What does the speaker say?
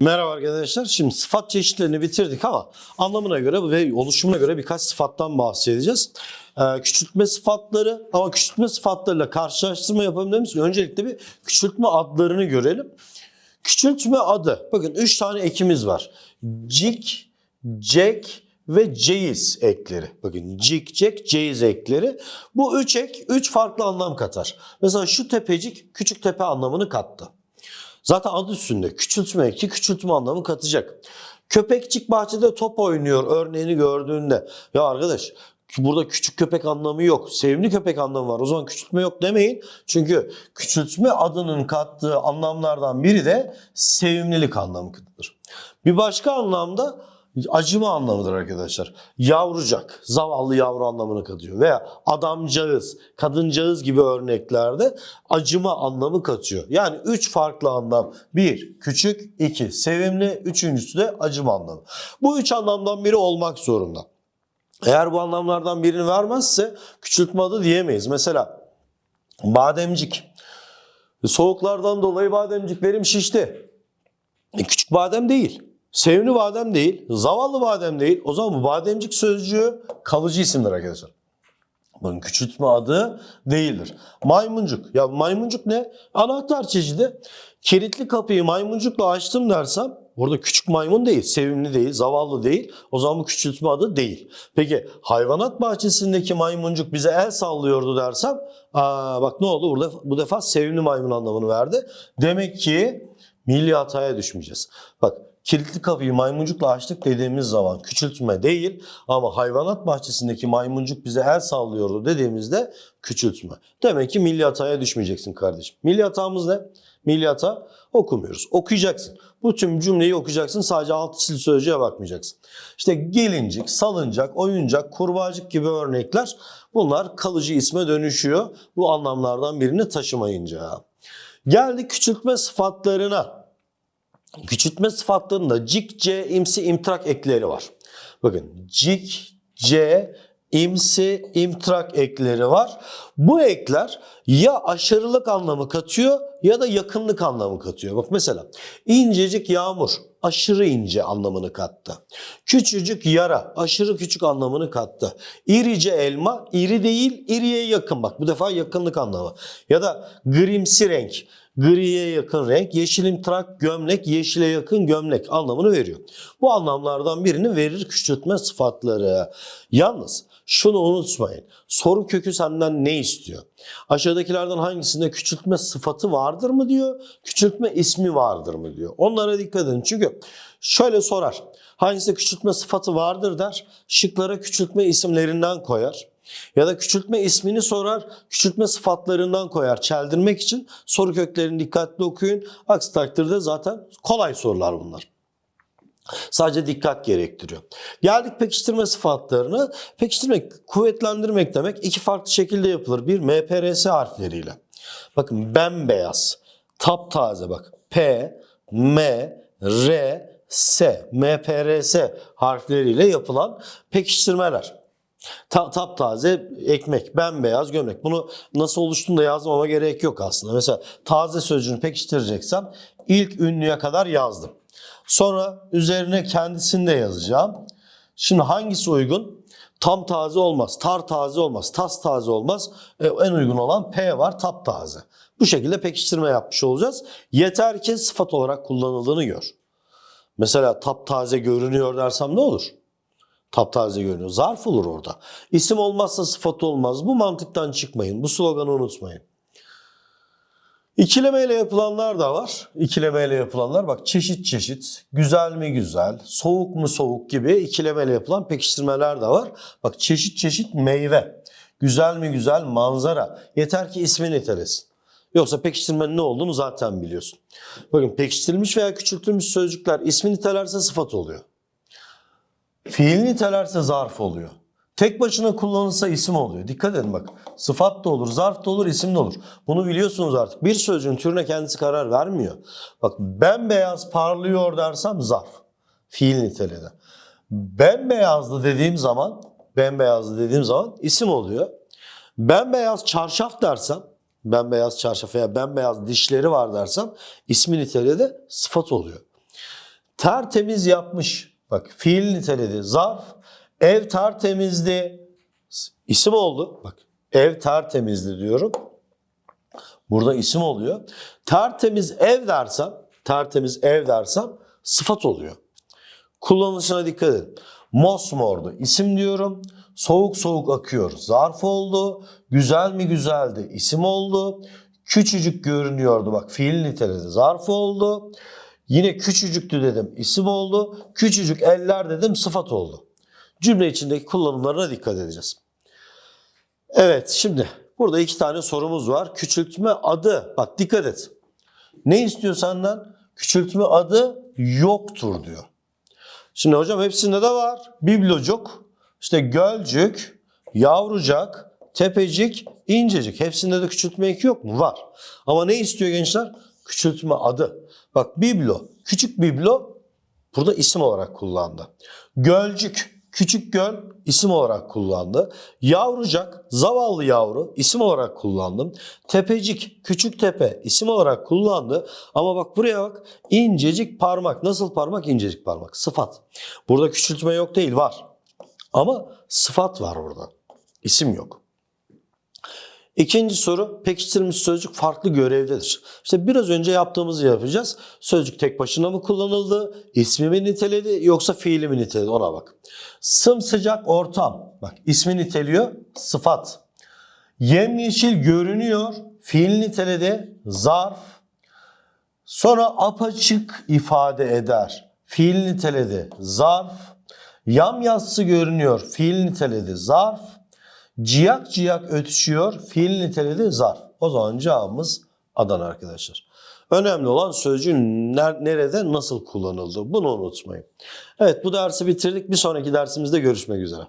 Merhaba arkadaşlar. Şimdi sıfat çeşitlerini bitirdik ama anlamına göre ve oluşumuna göre birkaç sıfattan bahsedeceğiz. Ee, küçültme sıfatları ama küçültme sıfatlarıyla karşılaştırma demiş ki öncelikle bir küçültme adlarını görelim. Küçültme adı. Bakın 3 tane ekimiz var. Cik, cek ve ceyiz ekleri. Bakın cik, cek, ceyiz ekleri. Bu üç ek 3 farklı anlam katar. Mesela şu tepecik küçük tepe anlamını kattı. Zaten adı üstünde küçültme eki küçültme anlamı katacak. Köpekçik bahçede top oynuyor örneğini gördüğünde. Ya arkadaş burada küçük köpek anlamı yok. Sevimli köpek anlamı var. O zaman küçültme yok demeyin. Çünkü küçültme adının kattığı anlamlardan biri de sevimlilik anlamıdır. Bir başka anlamda acıma anlamıdır arkadaşlar. Yavrucak, zavallı yavru anlamını katıyor. Veya adamcağız, kadıncağız gibi örneklerde acıma anlamı katıyor. Yani üç farklı anlam. Bir, küçük, iki, sevimli, üçüncüsü de acıma anlamı. Bu üç anlamdan biri olmak zorunda. Eğer bu anlamlardan birini vermezse küçültme adı diyemeyiz. Mesela bademcik. Soğuklardan dolayı bademciklerim şişti. E, küçük badem değil. Sevimli badem değil. Zavallı badem değil. O zaman bu bademcik sözcüğü kalıcı isimdir arkadaşlar. Bunun küçültme adı değildir. Maymuncuk. Ya maymuncuk ne? Anahtar çeşidi. Kilitli kapıyı maymuncukla açtım dersem burada küçük maymun değil, sevimli değil, zavallı değil. O zaman bu küçültme adı değil. Peki hayvanat bahçesindeki maymuncuk bize el sallıyordu dersem aa, bak ne oldu? Burada bu defa sevimli maymun anlamını verdi. Demek ki milli hataya düşmeyeceğiz. Bak kilitli kapıyı maymuncukla açtık dediğimiz zaman küçültme değil ama hayvanat bahçesindeki maymuncuk bize el sallıyordu dediğimizde küçültme. Demek ki milli hataya düşmeyeceksin kardeşim. Milli hatamız ne? Milli hata okumuyoruz. Okuyacaksın. Bu tüm cümleyi okuyacaksın. Sadece alt çizili sözcüğe bakmayacaksın. İşte gelincik, salıncak, oyuncak, kurbağacık gibi örnekler bunlar kalıcı isme dönüşüyor. Bu anlamlardan birini taşımayınca. Geldik küçültme sıfatlarına. Küçültme sıfatlarında cik, c, imsi, imtrak ekleri var. Bakın cik, c, imsi, imtrak ekleri var. Bu ekler ya aşırılık anlamı katıyor ya da yakınlık anlamı katıyor. Bak mesela incecik yağmur aşırı ince anlamını kattı. Küçücük yara aşırı küçük anlamını kattı. İrice elma iri değil iriye yakın bak bu defa yakınlık anlamı. Ya da grimsi renk griye yakın renk, yeşilimtırak gömlek, yeşile yakın gömlek anlamını veriyor. Bu anlamlardan birini verir küçültme sıfatları. Yalnız şunu unutmayın. Soru kökü senden ne istiyor? Aşağıdakilerden hangisinde küçültme sıfatı vardır mı diyor, küçültme ismi vardır mı diyor. Onlara dikkat edin. Çünkü şöyle sorar. Hangisinde küçültme sıfatı vardır der. Şıklara küçültme isimlerinden koyar. Ya da küçültme ismini sorar, küçültme sıfatlarından koyar çeldirmek için. Soru köklerini dikkatli okuyun. Aksi takdirde zaten kolay sorular bunlar. Sadece dikkat gerektiriyor. Geldik pekiştirme sıfatlarına. Pekiştirmek, kuvvetlendirmek demek iki farklı şekilde yapılır. Bir MPRS harfleriyle. Bakın bembeyaz, taptaze bak. P, M, R, S, MPRS harfleriyle yapılan pekiştirmeler. Ta, taptaze ekmek, bembeyaz gömlek. Bunu nasıl oluştuğunu da yazmama gerek yok aslında. Mesela taze sözcüğünü pekiştireceksem ilk ünlüye kadar yazdım. Sonra üzerine kendisini de yazacağım. Şimdi hangisi uygun? Tam taze olmaz, tar taze olmaz, tas taze olmaz. E, en uygun olan P var, tap taze. Bu şekilde pekiştirme yapmış olacağız. Yeter ki sıfat olarak kullanıldığını gör. Mesela taptaze görünüyor dersem ne olur? Taptaze görünüyor. Zarf olur orada. İsim olmazsa sıfat olmaz. Bu mantıktan çıkmayın. Bu sloganı unutmayın. İkilemeyle yapılanlar da var. İkilemeyle yapılanlar bak çeşit çeşit, güzel mi güzel, soğuk mu soğuk gibi ikilemeyle yapılan pekiştirmeler de var. Bak çeşit çeşit meyve, güzel mi güzel manzara. Yeter ki ismi nitelesin. Yoksa pekiştirmenin ne olduğunu zaten biliyorsun. Bakın pekiştirilmiş veya küçültülmüş sözcükler ismi nitelerse sıfat oluyor. Fiil nitelerse zarf oluyor. Tek başına kullanılsa isim oluyor. Dikkat edin bak. Sıfat da olur, zarf da olur, isim de olur. Bunu biliyorsunuz artık. Bir sözcüğün türüne kendisi karar vermiyor. Bak bembeyaz parlıyor dersem zarf. Fiil niteledi. Bembeyazlı dediğim zaman, bembeyazlı dediğim zaman isim oluyor. Bembeyaz çarşaf dersem, bembeyaz çarşaf veya bembeyaz dişleri var dersem ismi niteledi sıfat oluyor. Tertemiz yapmış. Bak fiil niteledi. Zarf. Ev tertemizdi. İsim oldu. Bak ev tertemizdi diyorum. Burada isim oluyor. Tertemiz ev dersem, tertemiz ev dersem sıfat oluyor. Kullanışına dikkat edin. Mosmordu isim diyorum. Soğuk soğuk akıyor zarf oldu. Güzel mi güzeldi isim oldu. Küçücük görünüyordu bak fiil niteledi zarf oldu. Yine küçücüktü dedim isim oldu. Küçücük eller dedim sıfat oldu. Cümle içindeki kullanımlarına dikkat edeceğiz. Evet şimdi burada iki tane sorumuz var. Küçültme adı bak dikkat et. Ne istiyor senden? Küçültme adı yoktur diyor. Şimdi hocam hepsinde de var. Biblocuk, işte gölcük, yavrucak, tepecik, incecik. Hepsinde de küçültme eki yok mu? Var. Ama ne istiyor gençler? Küçültme adı. Bak biblo, küçük biblo burada isim olarak kullandı. Gölcük, küçük göl isim olarak kullandı. Yavrucak, zavallı yavru isim olarak kullandım. Tepecik, küçük tepe isim olarak kullandı. Ama bak buraya bak incecik parmak. Nasıl parmak? İncecik parmak. Sıfat. Burada küçültme yok değil var. Ama sıfat var burada. İsim yok. İkinci soru pekiştirilmiş sözcük farklı görevdedir. İşte biraz önce yaptığımızı yapacağız. Sözcük tek başına mı kullanıldı? İsmi mi niteledi yoksa fiili mi niteledi ona bak. Sımsıcak ortam. Bak ismi niteliyor sıfat. Yemyeşil görünüyor fiil niteledi zarf. Sonra apaçık ifade eder. Fiil niteledi zarf. Yamyassı görünüyor fiil niteledi zarf. Ciyak ciyak ötüşüyor. Fiil niteledi zarf. O zaman cevabımız Adana arkadaşlar. Önemli olan sözcüğün ner- nerede nasıl kullanıldığı. Bunu unutmayın. Evet bu dersi bitirdik. Bir sonraki dersimizde görüşmek üzere.